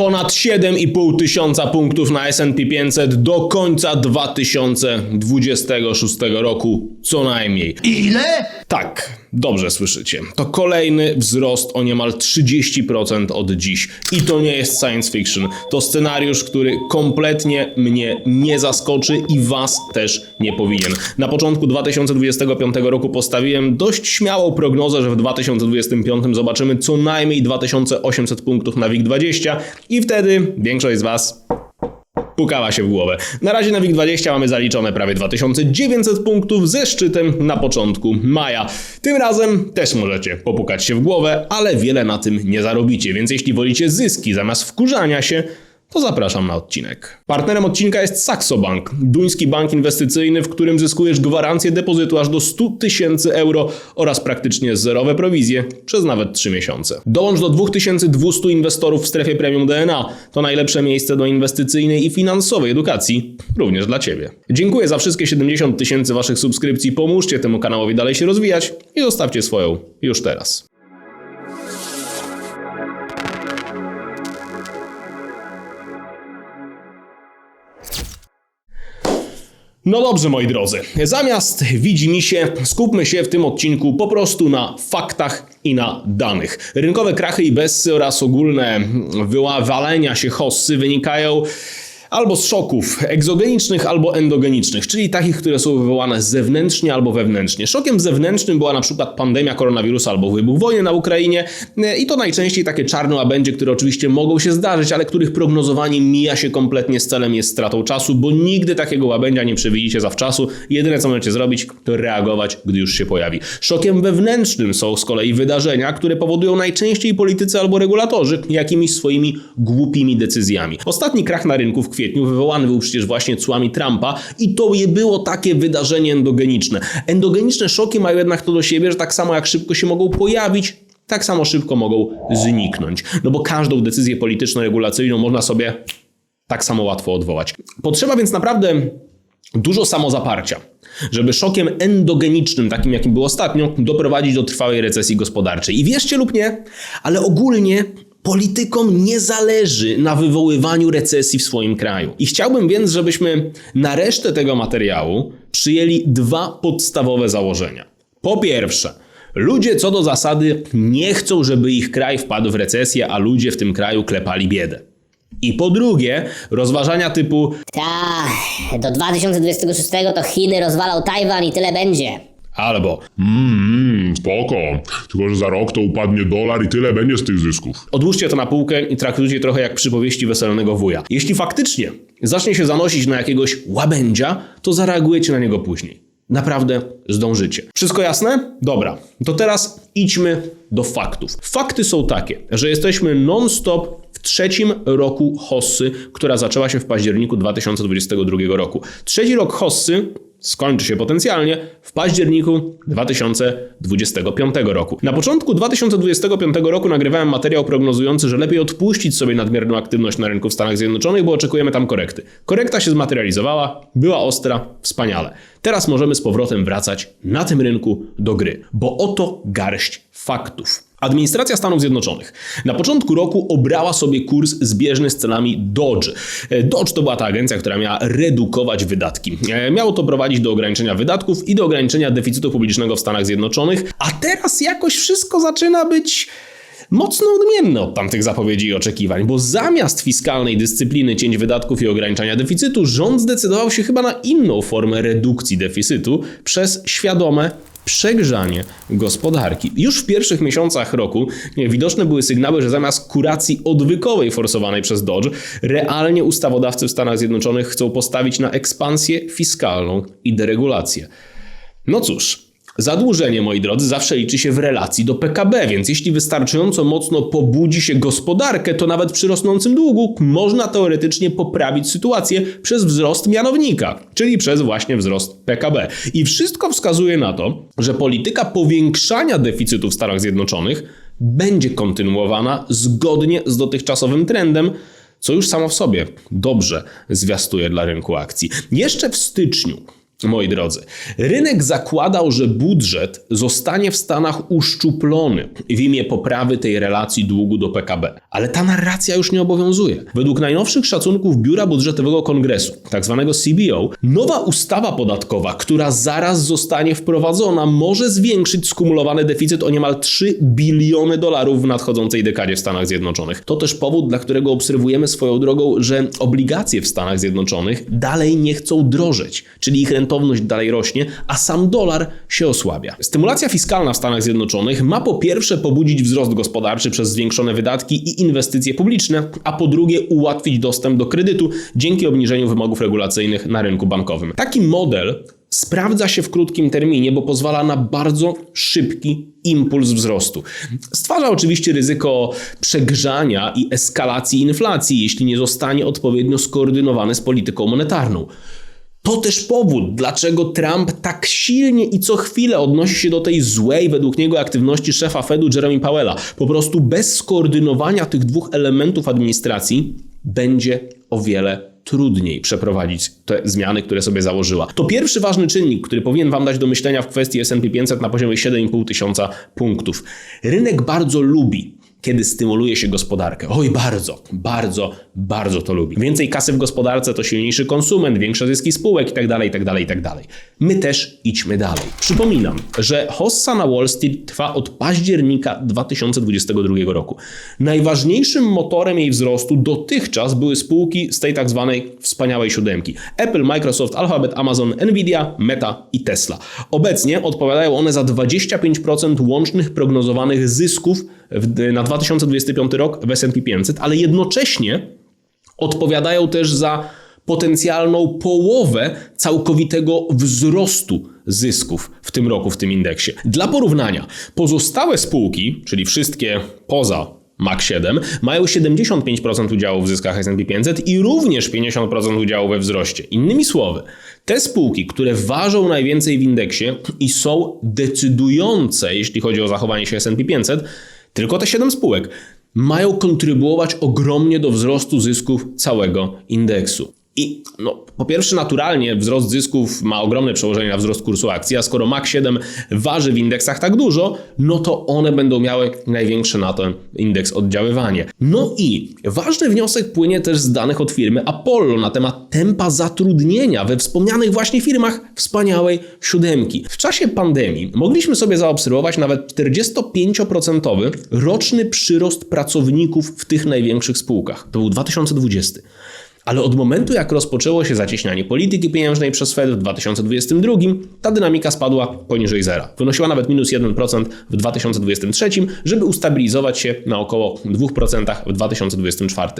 ponad 7,5 tysiąca punktów na S&P 500 do końca 2026 roku co najmniej. Ile? Tak, dobrze słyszycie. To kolejny wzrost o niemal 30% od dziś. I to nie jest science fiction. To scenariusz, który kompletnie mnie nie zaskoczy i was też nie powinien. Na początku 2025 roku postawiłem dość śmiałą prognozę, że w 2025 zobaczymy co najmniej 2800 punktów na WIG20 i wtedy większość z was pukała się w głowę. Na razie na WIG20 mamy zaliczone prawie 2900 punktów ze szczytem na początku maja. Tym razem też możecie popukać się w głowę, ale wiele na tym nie zarobicie, więc jeśli wolicie zyski zamiast wkurzania się, to zapraszam na odcinek. Partnerem odcinka jest Saxo Bank, duński bank inwestycyjny, w którym zyskujesz gwarancję depozytu aż do 100 tysięcy euro oraz praktycznie zerowe prowizje przez nawet 3 miesiące. Dołącz do 2200 inwestorów w strefie premium DNA. To najlepsze miejsce do inwestycyjnej i finansowej edukacji, również dla Ciebie. Dziękuję za wszystkie 70 tysięcy Waszych subskrypcji. Pomóżcie temu kanałowi dalej się rozwijać i zostawcie swoją już teraz. No dobrze, moi drodzy. Zamiast widzi się, skupmy się w tym odcinku po prostu na faktach i na danych. Rynkowe krachy i bessy oraz ogólne wyławalenia się hossy wynikają albo z szoków egzogenicznych, albo endogenicznych, czyli takich, które są wywołane zewnętrznie albo wewnętrznie. Szokiem zewnętrznym była na przykład pandemia koronawirusa albo wybuch wojny na Ukrainie i to najczęściej takie czarne łabędzie, które oczywiście mogą się zdarzyć, ale których prognozowanie mija się kompletnie z celem, jest stratą czasu, bo nigdy takiego łabędzia nie przewidzicie zawczasu. Jedyne co możecie zrobić, to reagować, gdy już się pojawi. Szokiem wewnętrznym są z kolei wydarzenia, które powodują najczęściej politycy albo regulatorzy jakimiś swoimi głupimi decyzjami. Ostatni krach na rynku w kwietniu wywołany był przecież właśnie cłami Trumpa i to je było takie wydarzenie endogeniczne. Endogeniczne szoki mają jednak to do siebie, że tak samo jak szybko się mogą pojawić, tak samo szybko mogą zniknąć. No bo każdą decyzję polityczno-regulacyjną można sobie tak samo łatwo odwołać. Potrzeba więc naprawdę dużo samozaparcia, żeby szokiem endogenicznym, takim jakim był ostatnio, doprowadzić do trwałej recesji gospodarczej. I wierzcie lub nie, ale ogólnie politykom nie zależy na wywoływaniu recesji w swoim kraju. I chciałbym więc, żebyśmy na resztę tego materiału przyjęli dwa podstawowe założenia. Po pierwsze, ludzie co do zasady nie chcą, żeby ich kraj wpadł w recesję, a ludzie w tym kraju klepali biedę. I po drugie, rozważania typu Ta, do 2026 to Chiny rozwalał Tajwan i tyle będzie. Albo Mmm, spoko. Tylko, że za rok to upadnie dolar i tyle będzie z tych zysków. Odłóżcie to na półkę i traktujcie trochę jak przypowieści weselnego wuja. Jeśli faktycznie zacznie się zanosić na jakiegoś łabędzia, to zareagujecie na niego później. Naprawdę zdążycie. Wszystko jasne? Dobra. To teraz idźmy do faktów. Fakty są takie, że jesteśmy non-stop w trzecim roku Hossy, która zaczęła się w październiku 2022 roku. Trzeci rok Hossy skończy się potencjalnie w październiku 2025 roku. Na początku 2025 roku nagrywałem materiał prognozujący, że lepiej odpuścić sobie nadmierną aktywność na rynku w Stanach Zjednoczonych, bo oczekujemy tam korekty. Korekta się zmaterializowała, była ostra, wspaniale. Teraz możemy z powrotem wracać na tym rynku do gry, bo oto garść faktów. Administracja Stanów Zjednoczonych na początku roku obrała sobie kurs zbieżny z celami Dodge. E, Dodge to była ta agencja, która miała redukować wydatki. E, Miało to prowadzić do ograniczenia wydatków i do ograniczenia deficytu publicznego w Stanach Zjednoczonych, a teraz jakoś wszystko zaczyna być mocno odmienne od tamtych zapowiedzi i oczekiwań, bo zamiast fiskalnej dyscypliny, cięć wydatków i ograniczania deficytu, rząd zdecydował się chyba na inną formę redukcji deficytu przez świadome przegrzanie gospodarki. Już w pierwszych miesiącach roku widoczne były sygnały, że zamiast kuracji odwykowej forsowanej przez Dodge, realnie ustawodawcy w Stanach Zjednoczonych chcą postawić na ekspansję fiskalną i deregulację. No cóż, Zadłużenie, moi drodzy, zawsze liczy się w relacji do PKB, więc jeśli wystarczająco mocno pobudzi się gospodarkę, to nawet przy rosnącym długu można teoretycznie poprawić sytuację przez wzrost mianownika, czyli przez właśnie wzrost PKB. I wszystko wskazuje na to, że polityka powiększania deficytu w Stanach Zjednoczonych będzie kontynuowana zgodnie z dotychczasowym trendem, co już samo w sobie dobrze zwiastuje dla rynku akcji. Jeszcze w styczniu moi drodzy. Rynek zakładał, że budżet zostanie w Stanach uszczuplony w imię poprawy tej relacji długu do PKB. Ale ta narracja już nie obowiązuje. Według najnowszych szacunków Biura Budżetowego Kongresu, tak zwanego CBO, nowa ustawa podatkowa, która zaraz zostanie wprowadzona, może zwiększyć skumulowany deficyt o niemal 3 biliony dolarów w nadchodzącej dekadzie w Stanach Zjednoczonych. To też powód, dla którego obserwujemy swoją drogą, że obligacje w Stanach Zjednoczonych dalej nie chcą drożeć, czyli ich rentowność dalej rośnie, a sam dolar się osłabia. Stymulacja fiskalna w Stanach Zjednoczonych ma po pierwsze pobudzić wzrost gospodarczy przez zwiększone wydatki i inwestycje publiczne, a po drugie ułatwić dostęp do kredytu dzięki obniżeniu wymogów regulacyjnych na rynku bankowym. Taki model sprawdza się w krótkim terminie, bo pozwala na bardzo szybki impuls wzrostu. Stwarza oczywiście ryzyko przegrzania i eskalacji inflacji, jeśli nie zostanie odpowiednio skoordynowany z polityką monetarną. To też powód, dlaczego Trump tak silnie i co chwilę odnosi się do tej złej według niego aktywności szefa Fedu Jeremy Powella. Po prostu bez skoordynowania tych dwóch elementów administracji będzie o wiele trudniej przeprowadzić te zmiany, które sobie założyła. To pierwszy ważny czynnik, który powinien Wam dać do myślenia w kwestii S&P 500 na poziomie 7,5 tysiąca punktów. Rynek bardzo lubi kiedy stymuluje się gospodarkę. Oj, bardzo, bardzo, bardzo to lubi. Więcej kasy w gospodarce to silniejszy konsument, większe zyski spółek itd., itd., itd. My też idźmy dalej. Przypominam, że hossa na Wall Street trwa od października 2022 roku. Najważniejszym motorem jej wzrostu dotychczas były spółki z tej tak zwanej wspaniałej siódemki. Apple, Microsoft, Alphabet, Amazon, Nvidia, Meta i Tesla. Obecnie odpowiadają one za 25% łącznych prognozowanych zysków w, na 2025 rok w S&P 500, ale jednocześnie odpowiadają też za potencjalną połowę całkowitego wzrostu zysków w tym roku w tym indeksie. Dla porównania, pozostałe spółki, czyli wszystkie poza MAC 7 mają 75% udziału w zyskach S&P 500 i również 50% udziału we wzroście. Innymi słowy, te spółki, które ważą najwięcej w indeksie i są decydujące, jeśli chodzi o zachowanie się S&P 500, tylko te 7 spółek mają kontrybuować ogromnie do wzrostu zysków całego indeksu. I no, po pierwsze, naturalnie wzrost zysków ma ogromne przełożenie na wzrost kursu akcji, a skoro MAC 7 waży w indeksach tak dużo, no to one będą miały największe na ten indeks oddziaływanie. No i ważny wniosek płynie też z danych od firmy Apollo na temat tempa zatrudnienia we wspomnianych właśnie firmach wspaniałej siódemki. W czasie pandemii mogliśmy sobie zaobserwować nawet 45% roczny przyrost pracowników w tych największych spółkach. To był 2020. Ale od momentu, jak rozpoczęło się zacieśnianie polityki pieniężnej przez Fed w 2022, ta dynamika spadła poniżej zera. Wynosiła nawet minus 1% w 2023, żeby ustabilizować się na około 2% w 2024.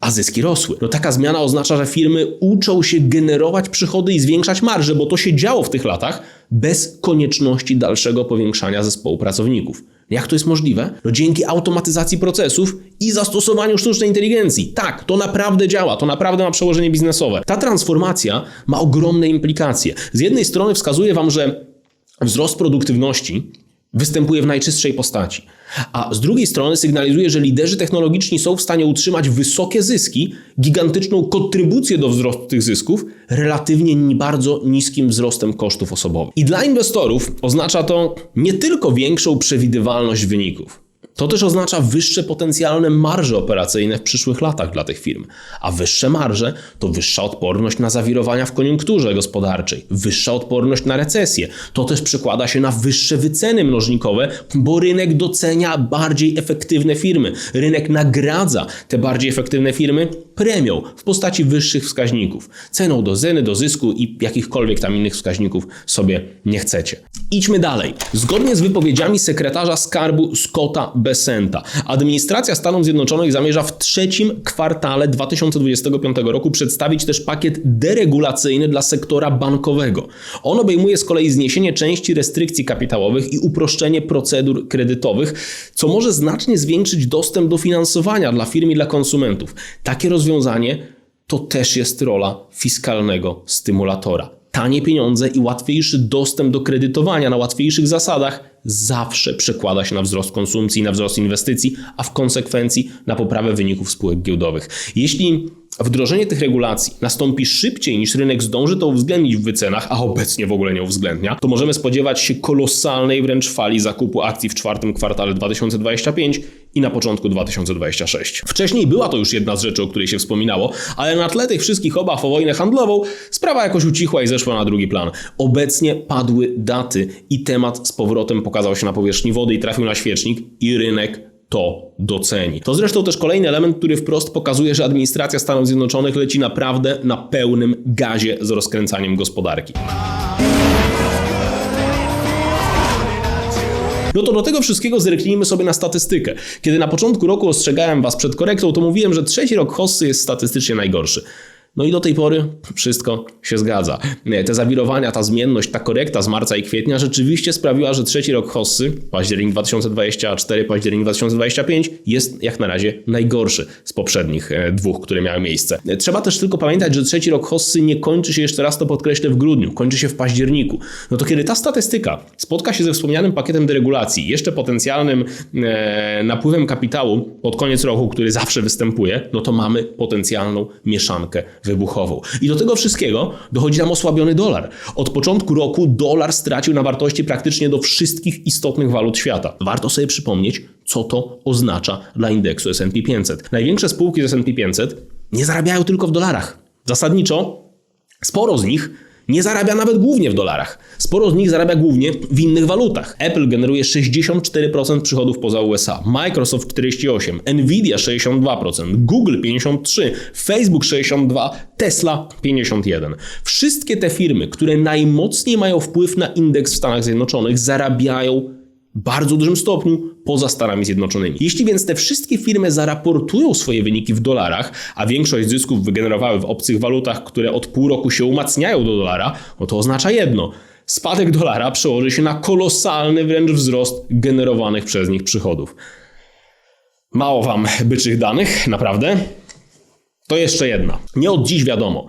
A zyski rosły. No taka zmiana oznacza, że firmy uczą się generować przychody i zwiększać marże, bo to się działo w tych latach bez konieczności dalszego powiększania zespołu pracowników. Jak to jest możliwe? No dzięki automatyzacji procesów i zastosowaniu sztucznej inteligencji. Tak, to naprawdę działa, to naprawdę ma przełożenie biznesowe. Ta transformacja ma ogromne implikacje. Z jednej strony wskazuje Wam, że wzrost produktywności występuje w najczystszej postaci. A z drugiej strony sygnalizuje, że liderzy technologiczni są w stanie utrzymać wysokie zyski, gigantyczną kontrybucję do wzrostu tych zysków, relatywnie bardzo niskim wzrostem kosztów osobowych. I dla inwestorów oznacza to nie tylko większą przewidywalność wyników. To też oznacza wyższe potencjalne marże operacyjne w przyszłych latach dla tych firm. A wyższe marże to wyższa odporność na zawirowania w koniunkturze gospodarczej, wyższa odporność na recesję. To też przekłada się na wyższe wyceny mnożnikowe, bo rynek docenia bardziej efektywne firmy. Rynek nagradza te bardziej efektywne firmy premią w postaci wyższych wskaźników. Ceną do zeny, do zysku i jakichkolwiek tam innych wskaźników sobie nie chcecie. Idźmy dalej. Zgodnie z wypowiedziami sekretarza skarbu Scotta Besenta, administracja Stanów Zjednoczonych zamierza w trzecim kwartale 2025 roku przedstawić też pakiet deregulacyjny dla sektora bankowego. On obejmuje z kolei zniesienie części restrykcji kapitałowych i uproszczenie procedur kredytowych, co może znacznie zwiększyć dostęp do finansowania dla firm i dla konsumentów. Takie rozwiązanie to też jest rola fiskalnego stymulatora tanie pieniądze i łatwiejszy dostęp do kredytowania na łatwiejszych zasadach zawsze przekłada się na wzrost konsumpcji, na wzrost inwestycji, a w konsekwencji na poprawę wyników spółek giełdowych. Jeśli wdrożenie tych regulacji nastąpi szybciej niż rynek zdąży to uwzględnić w wycenach, a obecnie w ogóle nie uwzględnia, to możemy spodziewać się kolosalnej wręcz fali zakupu akcji w czwartym kwartale 2025 i na początku 2026. Wcześniej była to już jedna z rzeczy, o której się wspominało, ale na tle tych wszystkich obaw o wojnę handlową sprawa jakoś ucichła i zeszła na drugi plan. Obecnie padły daty i temat z powrotem pokazał się na powierzchni wody i trafił na świecznik i rynek to doceni. To zresztą też kolejny element, który wprost pokazuje, że administracja Stanów Zjednoczonych leci naprawdę na pełnym gazie z rozkręcaniem gospodarki. No to do tego wszystkiego zerknijmy sobie na statystykę. Kiedy na początku roku ostrzegałem Was przed korektą, to mówiłem, że trzeci rok hossy jest statystycznie najgorszy. No i do tej pory wszystko się zgadza. Te zawirowania, ta zmienność, ta korekta z marca i kwietnia rzeczywiście sprawiła, że trzeci rok hossy, październik 2024, październik 2025, jest jak na razie najgorszy z poprzednich e, dwóch, które miały miejsce. E, Trzeba też tylko pamiętać, że trzeci rok hossy nie kończy się jeszcze raz to podkreślę w grudniu, kończy się w październiku. No to kiedy ta statystyka spotka się ze wspomnianym pakietem deregulacji, jeszcze potencjalnym e, napływem kapitału pod koniec roku, który zawsze występuje, no to mamy potencjalną mieszankę wybuchową. I do tego wszystkiego dochodzi nam osłabiony dolar. Od początku roku dolar stracił na wartości praktycznie do wszystkich istotnych walut świata. Warto sobie przypomnieć, co to oznacza dla indeksu S&P 500. Największe spółki z S&P 500 nie zarabiają tylko w dolarach. Zasadniczo sporo z nich nie zarabia nawet głównie w dolarach. Sporo z nich zarabia głównie w innych walutach. Apple generuje 64% przychodów poza USA, Microsoft 48%, Nvidia 62%, Google 53%, Facebook 62%, Tesla 51%. Wszystkie te firmy, które najmocniej mają wpływ na indeks w Stanach Zjednoczonych, zarabiają bardzo dużym stopniu poza Stanami Zjednoczonymi. Jeśli więc te wszystkie firmy zaraportują swoje wyniki w dolarach, a większość zysków wygenerowały w obcych walutach, które od pół roku się umacniają do dolara, no to oznacza jedno. Spadek dolara przełoży się na kolosalny wręcz wzrost generowanych przez nich przychodów. Mało wam byczych danych, naprawdę? To jeszcze jedna. Nie od dziś wiadomo,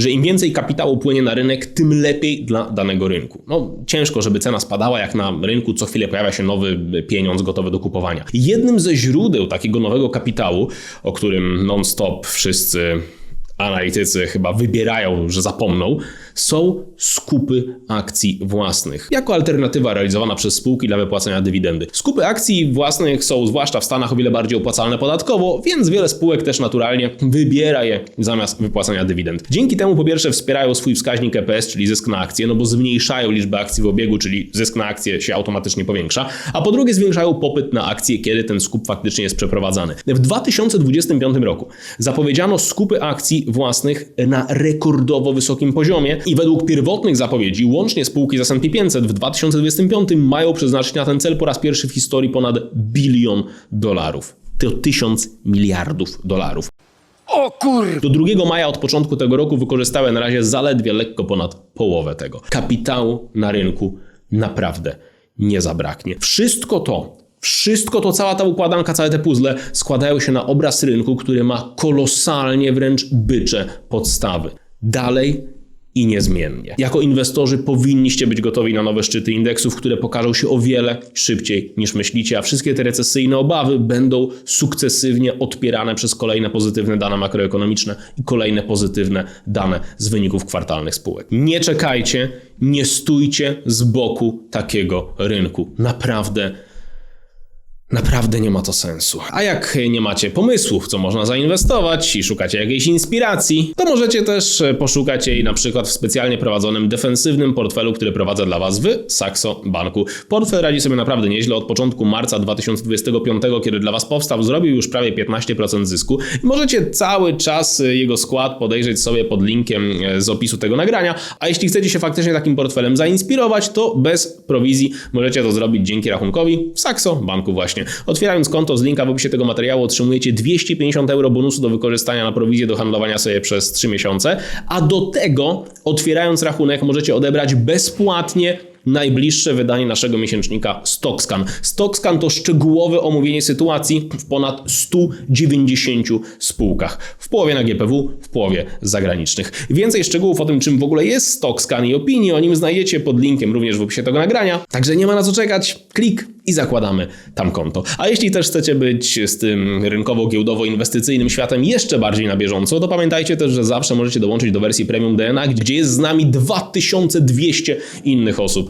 że im więcej kapitału płynie na rynek, tym lepiej dla danego rynku. No, ciężko, żeby cena spadała, jak na rynku co chwilę pojawia się nowy pieniądz gotowy do kupowania. Jednym ze źródeł takiego nowego kapitału, o którym non-stop wszyscy analitycy chyba wybierają, że zapomną, są skupy akcji własnych. Jako alternatywa realizowana przez spółki dla wypłacenia dywidendy. Skupy akcji własnych są zwłaszcza w Stanach o wiele bardziej opłacalne podatkowo, więc wiele spółek też naturalnie wybiera je zamiast wypłacania dywidend. Dzięki temu po pierwsze wspierają swój wskaźnik EPS, czyli zysk na akcję, no bo zmniejszają liczbę akcji w obiegu, czyli zysk na akcję się automatycznie powiększa, a po drugie zwiększają popyt na akcje, kiedy ten skup faktycznie jest przeprowadzany. W 2025 roku zapowiedziano skupy akcji własnych na rekordowo wysokim poziomie i według pierwotnych zapowiedzi łącznie spółki z S&P 500 w 2025 mają przeznaczyć na ten cel po raz pierwszy w historii ponad bilion dolarów. To tysiąc miliardów dolarów. O kur... Do 2 maja od początku tego roku wykorzystały na razie zaledwie lekko ponad połowę tego. Kapitału na rynku naprawdę nie zabraknie. Wszystko to, wszystko to, cała ta układanka, całe te puzzle składają się na obraz rynku, który ma kolosalnie wręcz bycze podstawy. Dalej i niezmiennie. Jako inwestorzy powinniście być gotowi na nowe szczyty indeksów, które pokażą się o wiele szybciej niż myślicie, a wszystkie te recesyjne obawy będą sukcesywnie odpierane przez kolejne pozytywne dane makroekonomiczne i kolejne pozytywne dane z wyników kwartalnych spółek. Nie czekajcie, nie stójcie z boku takiego rynku. Naprawdę Naprawdę nie ma to sensu. A jak nie macie pomysłów, co można zainwestować i szukacie jakiejś inspiracji, to możecie też poszukać jej na przykład w specjalnie prowadzonym defensywnym portfelu, który prowadzę dla Was w Saxo Banku. Portfel radzi sobie naprawdę nieźle. Od początku marca 2025, kiedy dla Was powstał, zrobił już prawie 15% zysku. I możecie cały czas jego skład podejrzeć sobie pod linkiem z opisu tego nagrania. A jeśli chcecie się faktycznie takim portfelem zainspirować, to bez prowizji możecie to zrobić dzięki rachunkowi w Saxo Banku właśnie. Otwierając konto z linka w opisie tego materiału otrzymujecie 250 euro bonusu do wykorzystania na prowizję do handlowania sobie przez 3 miesiące, a do tego otwierając rachunek możecie odebrać bezpłatnie najbliższe wydanie naszego miesięcznika StockScan. StockScan to szczegółowe omówienie sytuacji w ponad 190 spółkach. W połowie na GPW, w połowie zagranicznych. Więcej szczegółów o tym, czym w ogóle jest StockScan i opinii o nim znajdziecie pod linkiem również w opisie tego nagrania. Także nie ma na co czekać. Klik i zakładamy tam konto. A jeśli też chcecie być z tym rynkowo-giełdowo-inwestycyjnym światem jeszcze bardziej na bieżąco, to pamiętajcie też, że zawsze możecie dołączyć do wersji Premium DNA, gdzie jest z nami 2200 innych osób.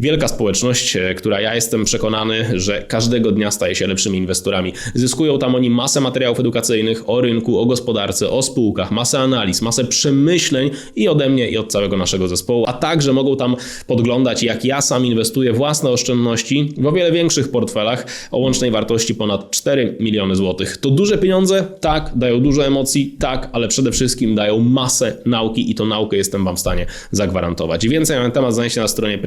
Wielka społeczność, e, która ja jestem przekonany, że każdego dnia staje się lepszymi inwestorami. Zyskują tam oni masę materiałów edukacyjnych o rynku, o gospodarce, o spółkach, masę analiz, masę przemyśleń i ode mnie, i od całego naszego zespołu, a także mogą tam podglądać, jak ja sam inwestuję własne oszczędności w o wiele większych portfelach o łącznej wartości ponad 4 miliony złotych. To duże pieniądze? Tak. Dają dużo emocji? Tak, ale przede wszystkim dają masę nauki i tą naukę jestem Wam w stanie zagwarantować. Więcej na ten temat znajdziecie na stronie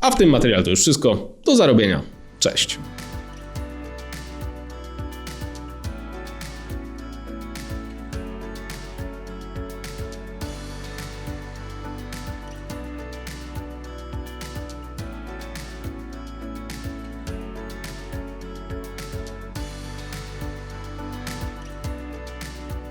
a w tym materiale to już wszystko. Do zarobienia. Cześć.